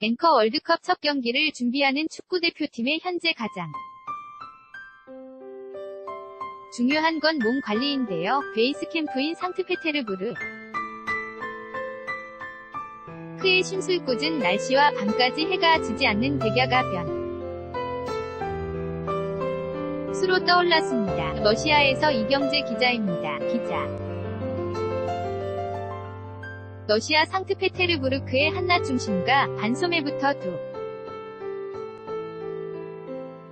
앵커 월드컵 첫 경기를 준비하는 축구대표팀의 현재 가장 중요한 건 몸 관리인데요. 베이스 캠프인 상트페테르부르. 크의 심술궂은 날씨와 밤까지 해가 지지 않는 백야가 변. 수로 떠올랐습니다. 러시아에서 이경재 기자입니다. 기자. 러시아 상트페테르부르크의 한낮 중심가 반소매부터 두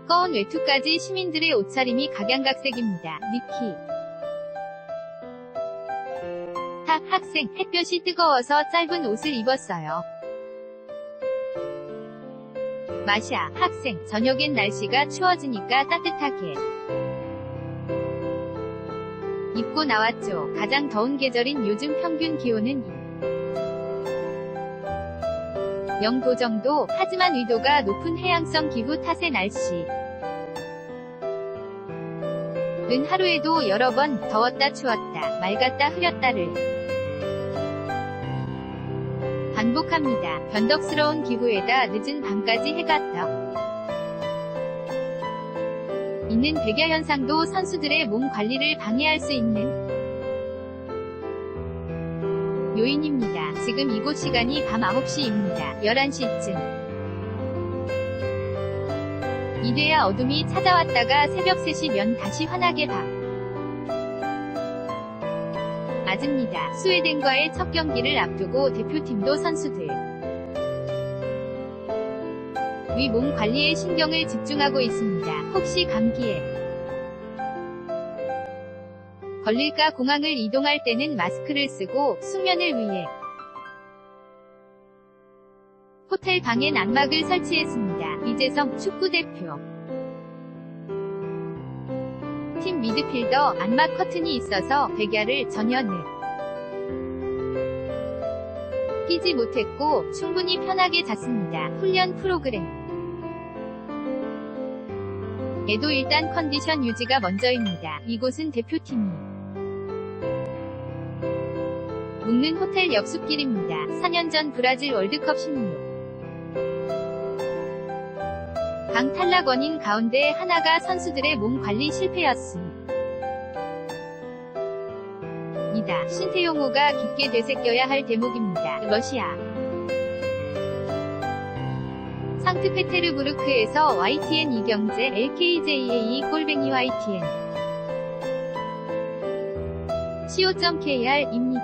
꺼운 외투까지 시민들의 옷차림이 각양각색입니다. 니키 학 학생 햇볕이 뜨거워서 짧은 옷을 입었어요. 마샤 학생 저녁엔 날씨가 추워지니까 따뜻하게 입고 나왔죠. 가장 더운 계절인 요즘 평균 기온은 0도 정도, 하지만 위도가 높은 해양성 기후 탓의 날씨. 는 하루에도 여러 번 더웠다 추웠다, 맑았다 흐렸다를 반복합니다. 변덕스러운 기후에다 늦은 밤까지 해가 떠 있는 백야 현상도 선수들의 몸 관리를 방해할 수 있는 요인입니다. 지금 이곳 시간이 밤 9시입니다. 11시쯤. 이래야 어둠이 찾아왔다가 새벽 3시면 다시 환하게 밤. 맞습니다. 스웨덴과의 첫 경기를 앞두고 대표팀도 선수들. 위 몸 관리에 신경을 집중하고 있습니다. 혹시 감기에 걸릴까 공항을 이동할 때는 마스크를 쓰고 숙면을 위해 호텔 방엔 안막을 설치했습니다. 이재성 축구 대표 팀 미드필더 안막 커튼이 있어서 백야를 전현을 끼지 못했고 충분히 편하게 잤습니다. 훈련 프로그램 에도 일단 컨디션 유지가 먼저입니다. 이곳은 대표팀이 묵는 호텔 옆숲길입니다. 4년 전 브라질 월드컵 16. 강 탈락 원인 가운데 하나가 선수들의 몸 관리 실패였음. 이다. 신태용호가 깊게 되새겨야 할 대목입니다. 러시아. 상트페테르부르크에서 YTN 이경재 LKJA 골뱅이 YTN co.kr 임